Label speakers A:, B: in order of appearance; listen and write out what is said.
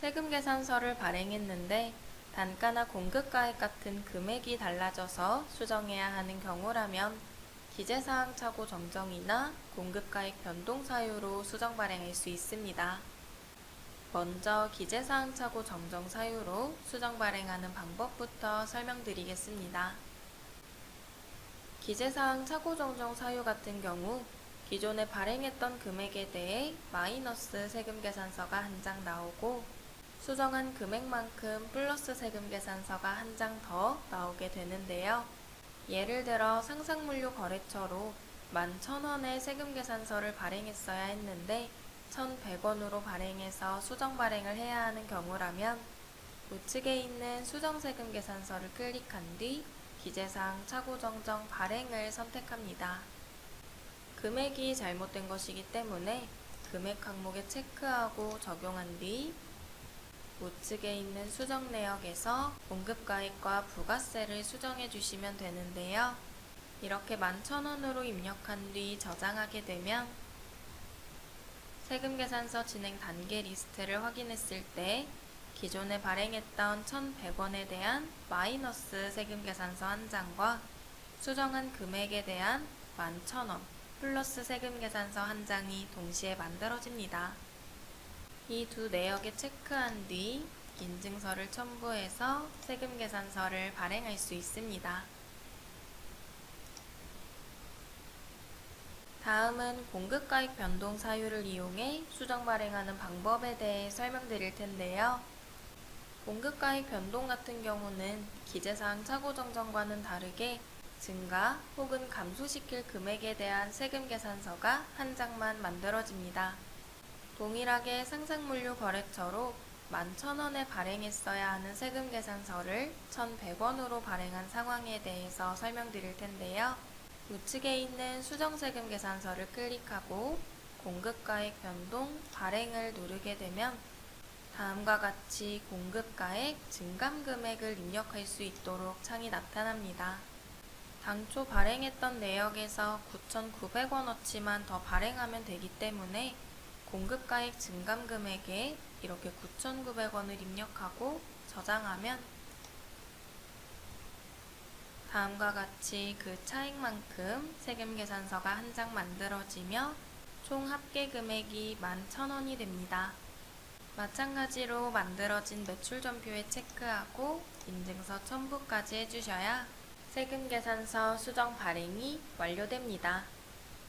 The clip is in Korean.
A: 세금 계산서를 발행했는데 단가나 공급가액 같은 금액이 달라져서 수정해야 하는 경우라면 기재사항 착오 정정이나 공급가액 변동 사유로 수정 발행할 수 있습니다. 먼저 기재사항 착오 정정 사유로 수정 발행하는 방법부터 설명드리겠습니다. 기재사항 착오 정정 사유 같은 경우 기존에 발행했던 금액에 대해 마이너스 세금 계산서가 한 장 나오고 수정한 금액만큼 플러스 세금 계산서가 한 장 더 나오게 되는데요. 예를 들어 상상물류 거래처로 11,000원의 세금 계산서를 발행했어야 했는데 1,100원으로 발행해서 수정 발행을 해야 하는 경우라면 우측에 있는 수정 세금 계산서를 클릭한 뒤 기재사항 착오 정정 발행을 선택합니다. 금액이 잘못된 것이기 때문에 금액 항목에 체크하고 적용한 뒤 우측에 있는 수정 내역에서 공급가액과 부가세를 수정해 주시면 되는데요. 이렇게 11,000원으로 입력한 뒤 저장하게 되면 세금 계산서 진행 단계 리스트를 확인했을 때 기존에 발행했던 1,100원에 대한 마이너스 세금 계산서 한 장과 수정한 금액에 대한 11,000원 플러스 세금 계산서 한 장이 동시에 만들어집니다. 이 두 내역에 체크한 뒤 인증서를 첨부해서 세금 계산서를 발행할 수 있습니다. 다음은 공급가액 변동 사유를 이용해 수정 발행하는 방법에 대해 설명드릴 텐데요. 공급가액 변동 같은 경우는 기재사항 착오 정정과는 다르게 증가 혹은 감소시킬 금액에 대한 세금 계산서가 한 장만 만들어집니다. 동일하게 상상물류 거래처로 11,000원에 발행했어야 하는 세금 계산서를 1,100원으로 발행한 상황에 대해서 설명드릴 텐데요. 우측에 있는 수정세금 계산서를 클릭하고 공급가액 변동 발행을 누르게 되면 다음과 같이 공급가액 증감 금액을 입력할 수 있도록 창이 나타납니다. 당초 발행했던 내역에서 9,900원어치만 더 발행하면 되기 때문에 공급가액 증감 금액에 이렇게 9,900원을 입력하고 저장하면 다음과 같이 그 차액만큼 세금 계산서가 한 장 만들어지며 총 합계 금액이 11,000원이 됩니다. 마찬가지로 만들어진 매출 전표에 체크하고 인증서 첨부까지 해주셔야 세금 계산서 수정 발행이 완료됩니다.